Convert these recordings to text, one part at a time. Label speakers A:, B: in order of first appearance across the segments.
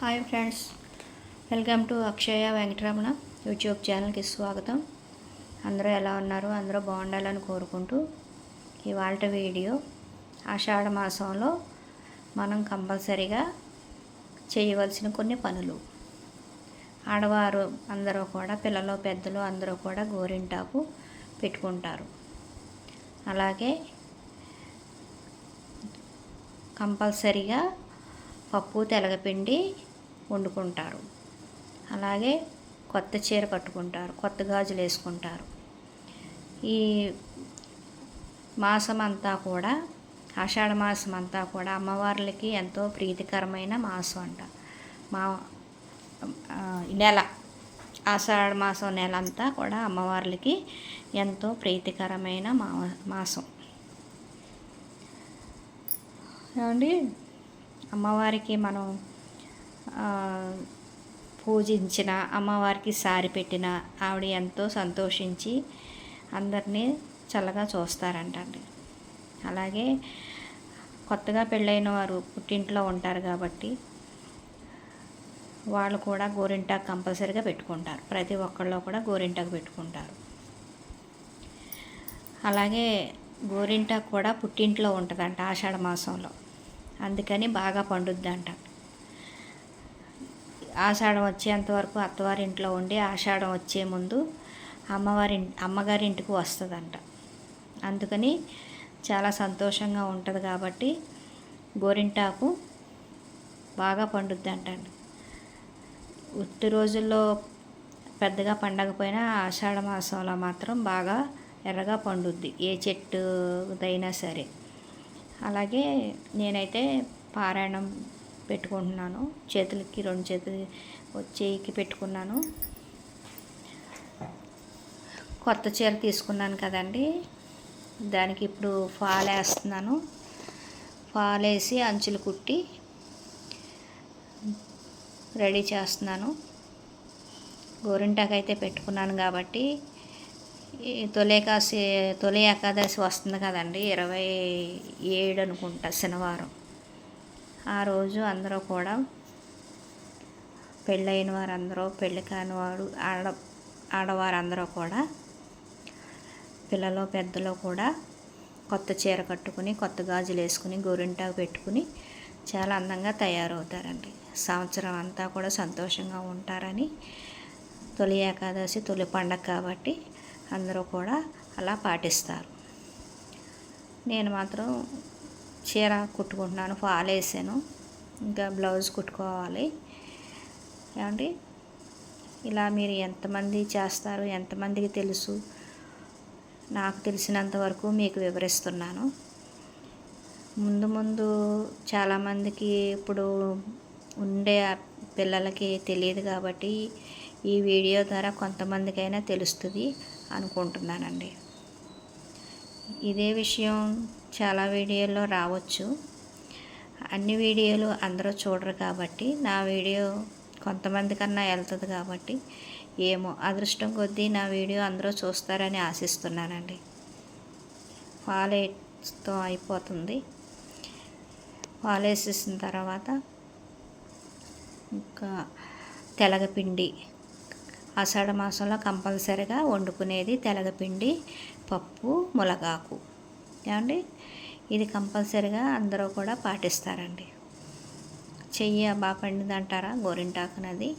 A: Hi friends welcome to Akshaya Venkataramana YouTube ఛానల్కి స్వాగతం. అందరూ ఎలా ఉన్నారు? అందరూ బాగుండాలని కోరుకుంటూ ఇవాళ వీడియో ఆషాఢ మాసంలో మనం కంపల్సరీగా చేయవలసిన కొన్ని పనులు. ఆడవారు అందరూ కూడా పిల్లలు పెద్దలు అందరూ కూడా గోరింటాకు పెట్టుకుంటారు. అలాగే కంపల్సరీగా పప్పు తెలగపిండి వండుకుంటారు. అలాగే కొత్త చీర కట్టుకుంటారు కొత్త గాజులు వేసుకుంటారు. ఈ మాసం అంతా కూడా ఆషాఢ మాసం అంతా కూడా అమ్మవార్లకి ఎంతో ప్రీతికరమైన మాసం అంట. మా నెల ఆషాఢ మాసం నెల అంతా కూడా అమ్మవార్లకి ఎంతో ప్రీతికరమైన మా మాసం. ఏమండి? అమ్మవారికి మనం పూజించిన అమ్మవారికి సారి పెట్టిన ఆవిడ ఎంతో సంతోషించి అందరినీ చల్లగా చూస్తారంటండి. అలాగే కొత్తగా పెళ్ళైన వారు పుట్టింట్లో ఉంటారు కాబట్టి వాళ్ళు కూడా గోరింటాకు కంపల్సరీగా పెట్టుకుంటారు. ప్రతి ఒక్కళ్ళు కూడా గోరింటాకు పెట్టుకుంటారు. అలాగే గోరింటాకు కూడా పుట్టింట్లో ఉంటుందంట ఆషాఢ మాసంలో. అందుకని బాగా పండుద్దంట. ఆషాఢం వచ్చేంత వరకు అత్తవారి ఇంట్లో ఉండి ఆషాఢం వచ్చే ముందు అమ్మవారి అమ్మగారి ఇంటికి వస్తుందంట. అందుకని చాలా సంతోషంగా ఉంటుంది కాబట్టి గోరింటాకు బాగా పండుద్ది అంటండి ఉత్తి రోజుల్లో పెద్దగా పండకపోయినా ఆషాఢ మాసంలో మాత్రం బాగా ఎర్రగా పండుద్ది ఏ చెట్టుదైనా సరే. అలాగే నేనైతే పారాయణం పెట్టుకుంటున్నాను. చేతులకి రెండు చేతులు చేయికి పెట్టుకున్నాను. కొత్త చీర తీసుకున్నాను కదండి. దానికి ఇప్పుడు ఫాల్ వేస్తున్నాను ఫాల్ వేసి అంచులు కుట్టి రెడీ చేస్తున్నాను. గోరింటాకు అయితే పెట్టుకున్నాను కాబట్టి ఈ తొలి ఏకాదశి వస్తుంది కదండి. ఇరవై ఏడు అనుకుంటా శనివారం. ఆ రోజు అందరూ కూడా పెళ్ళైన వారందరూ పెళ్ళి కాని వాడు ఆడ ఆడవారందరూ కూడా పిల్లలు పెద్దలు కూడా కొత్త చీర కట్టుకుని కొత్త గాజులు వేసుకుని గోరింటాకు పెట్టుకుని చాలా అందంగా తయారవుతారండి. సంవత్సరం అంతా కూడా సంతోషంగా ఉంటారని తొలి ఏకాదశి తొలి పండగ కాబట్టి అందరూ కూడా అలా పాటిస్తారు. నేను మాత్రం చీర కుట్టుకుంటున్నాను ఫాల్ వేసాను. ఇంకా బ్లౌజ్ కుట్టుకోవాలి. ఏమండి? ఇలా మీరు ఎంతమంది చేస్తారు ఎంతమందికి తెలుసు? నాకు తెలిసినంత వరకు మీకు వివరిస్తున్నాను. ముందు ముందు చాలామందికి ఇప్పుడు ఉండే పిల్లలకి తెలియదు కాబట్టి ఈ వీడియో ద్వారా కొంతమందికైనా తెలుస్తుంది అనుకుంటున్నానండి. ఇదే విషయం చాలా వీడియోల్లో రావచ్చు. అన్ని వీడియోలు అందరూ చూడరు కాబట్టి నా వీడియో కొంతమంది కన్నా వెళ్తుంది కాబట్టి ఏమో అదృష్టం కొద్దీ నా వీడియో అందరూ చూస్తారని ఆశిస్తున్నానండి. ఫాలేట్స్తో అయిపోతుంది. ఫాలేసేసిన తర్వాత ఇంకా తెలగపిండి. ఆషాఢ మాసంలో కంపల్సరిగా వండుకునేది తెలగపిండి పప్పు ములగాకు. ఏమండి? ఇది కంపల్సరిగా అందరూ కూడా పాటిస్తారండి. చెయ్యి బాగా పండింది అంటారా? గోరింటాకునది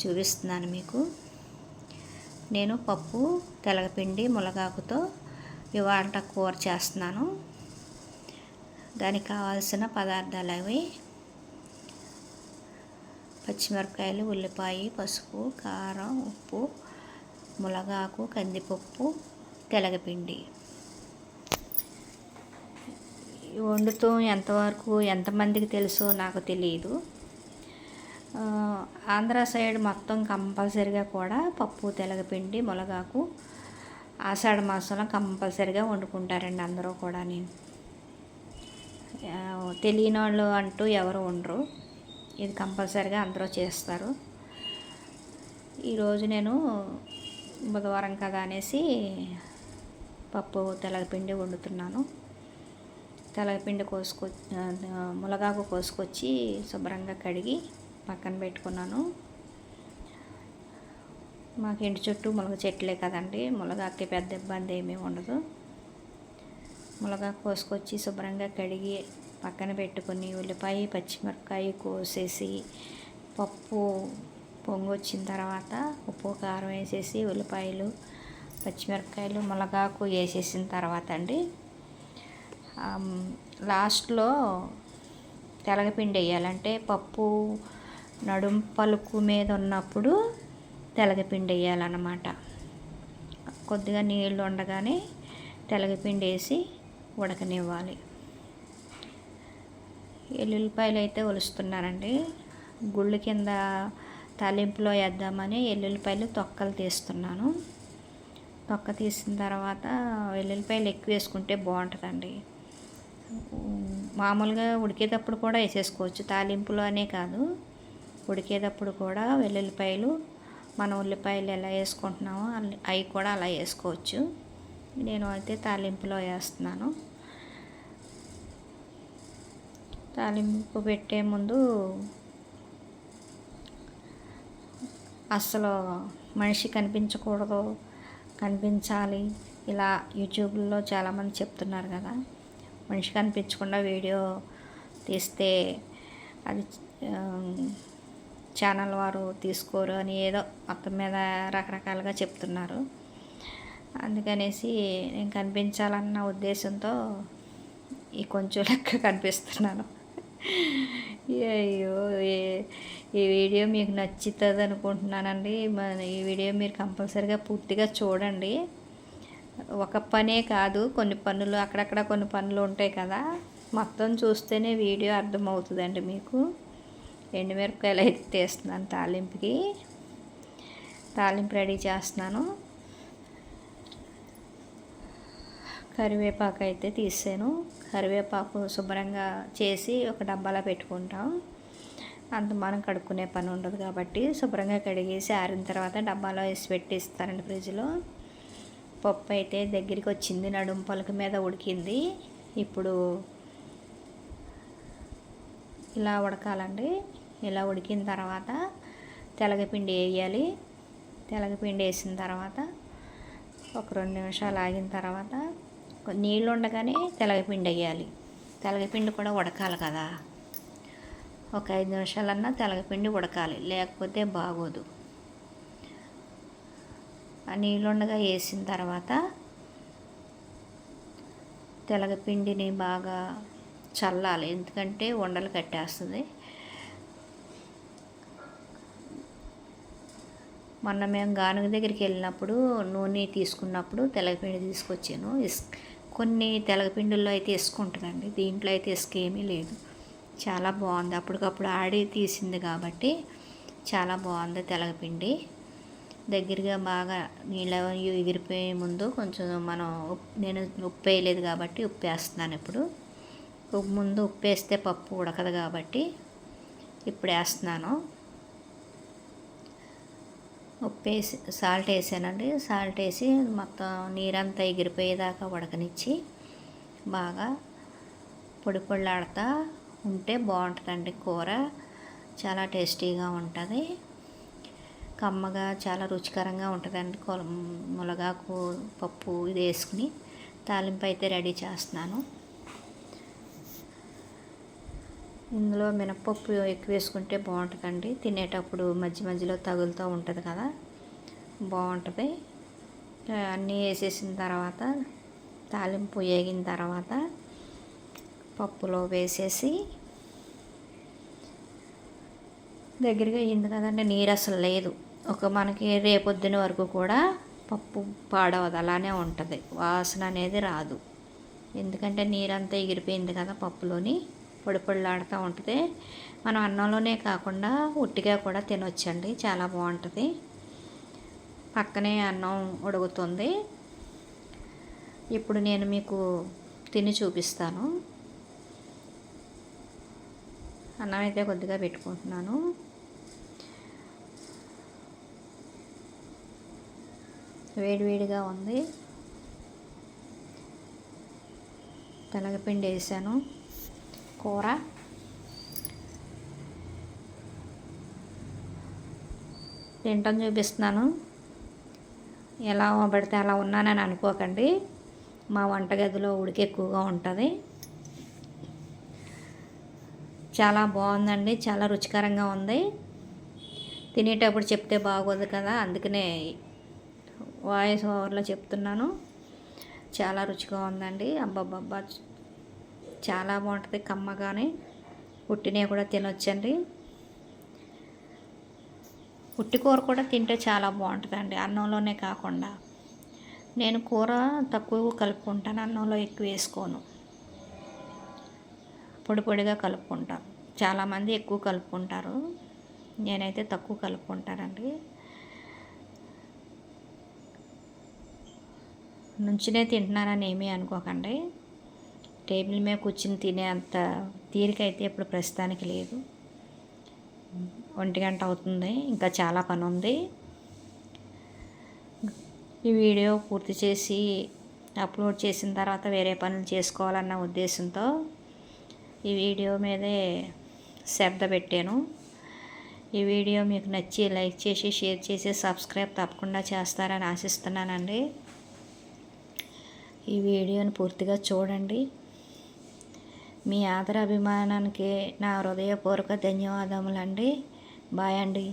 A: చూపిస్తున్నాను మీకు. నేను పప్పు తెలగపిండి ములగాకుతో ఇవాళ కూర చేస్తున్నాను. దానికి కావాల్సిన పదార్థాలు అవి పచ్చిమిరపకాయలు ఉల్లిపాయ పసుపు కారం ఉప్పు ములగాకు కందిపప్పు తెలగపిండి ఈ వండుతూ ఎంతవరకు ఎంతమందికి తెలుసో నాకు తెలియదు ఆంధ్ర సైడ్ మొత్తం కంపల్సరిగా కూడా పప్పు తెలగపిండి ములగాకు ఆషాఢ మాసంలో కంపల్సరిగా వండుకుంటారండి అందరూ కూడా నేను తెలియని వాళ్ళు అంటూ ఎవరు ఉండరు. ఇది కంపల్సరిగా అందరూ చేస్తారు. ఈరోజు నేను బుధవారం కదా అనేసి పప్పు తెలగపిండి వండుతున్నాను. తెలగపిండి కోసుకొ ములగాకు కోసుకొచ్చి శుభ్రంగా కడిగి పక్కన పెట్టుకున్నాను. మాకు ఇంటి చుట్టూ ములగ చెట్లే కదండి మునగాకి పెద్ద ఇబ్బంది ఏమీ ఉండదు. ములగా కోసుకొచ్చి శుభ్రంగా కడిగి పక్కన పెట్టుకొని ఉల్లిపాయ పచ్చిమిరపకాయ కోసేసి పప్పు పొంగు వచ్చిన తర్వాత ఉప్పు కారం వేసేసి ఉల్లిపాయలు పచ్చిమిరపకాయలు ములగాకు వేసేసిన తర్వాత అండి లాస్ట్లో తెలగపిండి వేయాలంటే పప్పు నడుం పలుకు మీద ఉన్నప్పుడు తెలగపిండి వేయాలన్నమాట. కొద్దిగా నీళ్ళు ఉండగానే తెలగపిండి వేసి ఉడకనివ్వాలి. ఎల్లుల్లిపాయలు అయితే ఒలుస్తున్నారండి. గుళ్ళు కింద తాలింపులో వేద్దామని ఎల్లుల్లిపాయలు తొక్కలు తీస్తున్నాను. తొక్క తీసిన తర్వాత వెల్లుల్లిపాయలు ఎక్కువ వేసుకుంటే బాగుంటుందండి. మామూలుగా ఉడికేటప్పుడు కూడా వేసేసుకోవచ్చు. తాలింపులు అనే కాదు. ఉడికేటప్పుడు కూడా వెల్లుల్లిపాయలు మన ఉల్లిపాయలు ఎలా వేసుకుంటున్నామో అవి కూడా అలా వేసుకోవచ్చు. నేను అయితే తాలింపులో వేస్తున్నాను. తాలింపు పెట్టే ముందు అస్సలు మనిషి కనిపించకూడదు. కనిపించాలి. ఇలా యూట్యూబ్లో చాలామంది చెప్తున్నారు కదా. మనిషి కనిపించకుండా వీడియో తీస్తే అది ఛానల్ వారు తీసుకోరు అని ఏదో మొత్తం మీద రకరకాలుగా చెప్తున్నారు. అందుకనేసి నేను కనిపించాలన్న ఉద్దేశంతో ఈ కొంచెం లెక్క కనిపిస్తున్నాను. అయ్యో ఈ వీడియో మీకు నచ్చుతుంది అనుకుంటున్నానండి. ఈ వీడియో మీరు కంపల్సరీగా పూర్తిగా చూడండి. ఒక పనే కాదు కొన్ని పనులు అక్కడక్కడ కొన్ని పనులు ఉంటాయి కదా. మొత్తం చూస్తేనే వీడియో అర్థమవుతుందండి మీకు. ఎండుమిరపకాయలు అయితే తీస్తున్నాను తాలింపుకి. తాలింపు రెడీ చేస్తున్నాను. కరివేపాకు అయితే తీసాను. కరివేపాకు శుభ్రంగా చేసి ఒక డబ్బాలో పెట్టుకుంటాం. అంత మనం కడుక్కునే పని ఉండదు కాబట్టి శుభ్రంగా కడిగేసి ఆరిన తర్వాత డబ్బాలో వేసి పెట్టిస్తారండి ఫ్రిడ్జ్లో. పప్పు అయితే దగ్గరికి వచ్చింది నడుము పలక మీద ఉడికింది. ఇప్పుడు ఇలా ఉడకాలండి. ఇలా ఉడికిన తర్వాత తెలగపిండి వేయాలి. తెలగపిండి వేసిన తర్వాత ఒక రెండు నిమిషాలు ఆగిన తర్వాత నీళ్ళు ఉండగానే తెలగపిండి వేయాలి. తెలగపిండి కూడా ఉడకాలి కదా. ఒక ఐదు నిమిషాలన్నా తెలగపిండి ఉడకాలి లేకపోతే బాగోదు. నీళ్ళుండగా వేసిన తర్వాత తెలగపిండిని బాగా చల్లాలి. ఎందుకంటే ఉండలు కట్టేస్తుంది. మొన్న మేము గానుగ దగ్గరికి వెళ్ళినప్పుడు నూనె తీసుకున్నప్పుడు తెలగపిండి తీసుకొచ్చాను. ఇస్ కొన్ని తెలగపిండిల్లో అయితే ఇసుక దీంట్లో అయితే ఇసుక ఏమీ లేదు. చాలా బాగుంది. అప్పటికప్పుడు ఆడి తీసింది కాబట్టి చాలా బాగుంది తెలగపిండి. దగ్గరగా బాగా నీళ్ళు ఎగిరిపోయే ముందు కొంచెం మనం నేను ఉప్పు వేయలేదు కాబట్టి ఉప్పు వేస్తున్నాను ఇప్పుడు ముందు ఉప్పు వేస్తే పప్పు ఉడకదు కాబట్టి ఇప్పుడు వేస్తున్నాను ఉప్పు వేసి సాల్ట్ వేసానండి. సాల్ట్ వేసి మొత్తం నీరంతా ఎగిరిపోయేదాకా ఉడకనిచ్చి బాగా పొడి పొళ్ళాడుతూ ఉంటే బాగుంటుందండి కూర. చాలా టేస్టీగా ఉంటుంది. కమ్మగా చాలా రుచికరంగా ఉంటుందండి. కొల మునగాకు పప్పు ఇది వేసుకుని తాలింపు అయితే రెడీ చేస్తున్నాను. ఇందులో మినపప్పు ఎక్కువ వేసుకుంటే బాగుంటుందండి. తినేటప్పుడు మధ్య మధ్యలో తగులుతూ ఉంటుంది కదా బాగుంటుంది. అన్నీ వేసేసిన తర్వాత తాలింపు వేగిన తర్వాత పప్పులో వేసేసి దగ్గరగా అయింది కదండి నీరు అసలు లేదు. ఒక మనకి రేపొద్దున వరకు కూడా పప్పు పాడవదు అలానే ఉంటుంది. వాసన అనేది రాదు. ఎందుకంటే నీరంతా ఎగిరిపోయింది కదా పప్పులోని పొడి పొడిలాడుతూ ఉంటుంది. మనం అన్నంలోనే కాకుండా ఉట్టిగా కూడా తినొచ్చండి చాలా బాగుంటుంది. పక్కనే అన్నం ఉడుగుతుంది ఇప్పుడు నేను మీకు తిని చూపిస్తాను. అన్నం అయితే కొద్దిగా పెట్టుకుంటున్నాను. వేడివేడిగా ఉంది. తెలగపిండి వేసాను. కూర. తింటాం చూపిస్తున్నాను. ఎలా పడితే అలా ఉన్నానని అనుకోకండి. మా వంటగదిలో ఉడికి ఎక్కువగా ఉంటుంది. చాలా బాగుందండి. చాలా రుచికరంగా ఉంది. తినేటప్పుడు చెప్తే బాగోదు కదా. అందుకనే వాయిస్ ఓవర్లో చెప్తున్నాను. చాలా రుచిగా ఉందండి. అబ్బబ్బబ్బా చాలా బాగుంటుంది కమ్మగానే. ఉట్టినవి కూడా తినొచ్చండి. ఉట్టి కూర కూడా తింటే చాలా బాగుంటుందండి అన్నంలోనే కాకుండా. నేను కూర తక్కువ కలుపుకుంటాను అన్నంలో ఎక్కువ వేసుకోను. పొడి పొడిగా కలుపుకుంటాను. చాలామంది ఎక్కువ కలుపుకుంటారు. నేనైతే తక్కువ కలుపుకుంటానండి. నుంచినే తింటున్నానని ఏమీ అనుకోకండి. టేబుల్ మీద కూర్చుని తినే అంత తీరిక అయితే ఇప్పుడు ప్రస్తుతానికి లేదు. ఒంటి గంట అవుతుంది ఇంకా చాలా పని ఉంది. ఈ వీడియో పూర్తి చేసి అప్లోడ్ చేసిన తర్వాత వేరే పనులు చేసుకోవాలన్న ఉద్దేశంతో ఈ వీడియో మీదే శ్రద్ధ పెట్టాను. ఈ వీడియో మీకు నచ్చి లైక్ చేసి షేర్ చేసి సబ్స్క్రైబ్ తప్పకుండా చేస్తారని ఆశిస్తున్నానండి. ఈ వీడియోని పూర్తిగా చూడండి. మీ ఆదర అభిమానానికి నా హృదయపూర్వక ధన్యవాదములండి. బాయ్ అండి.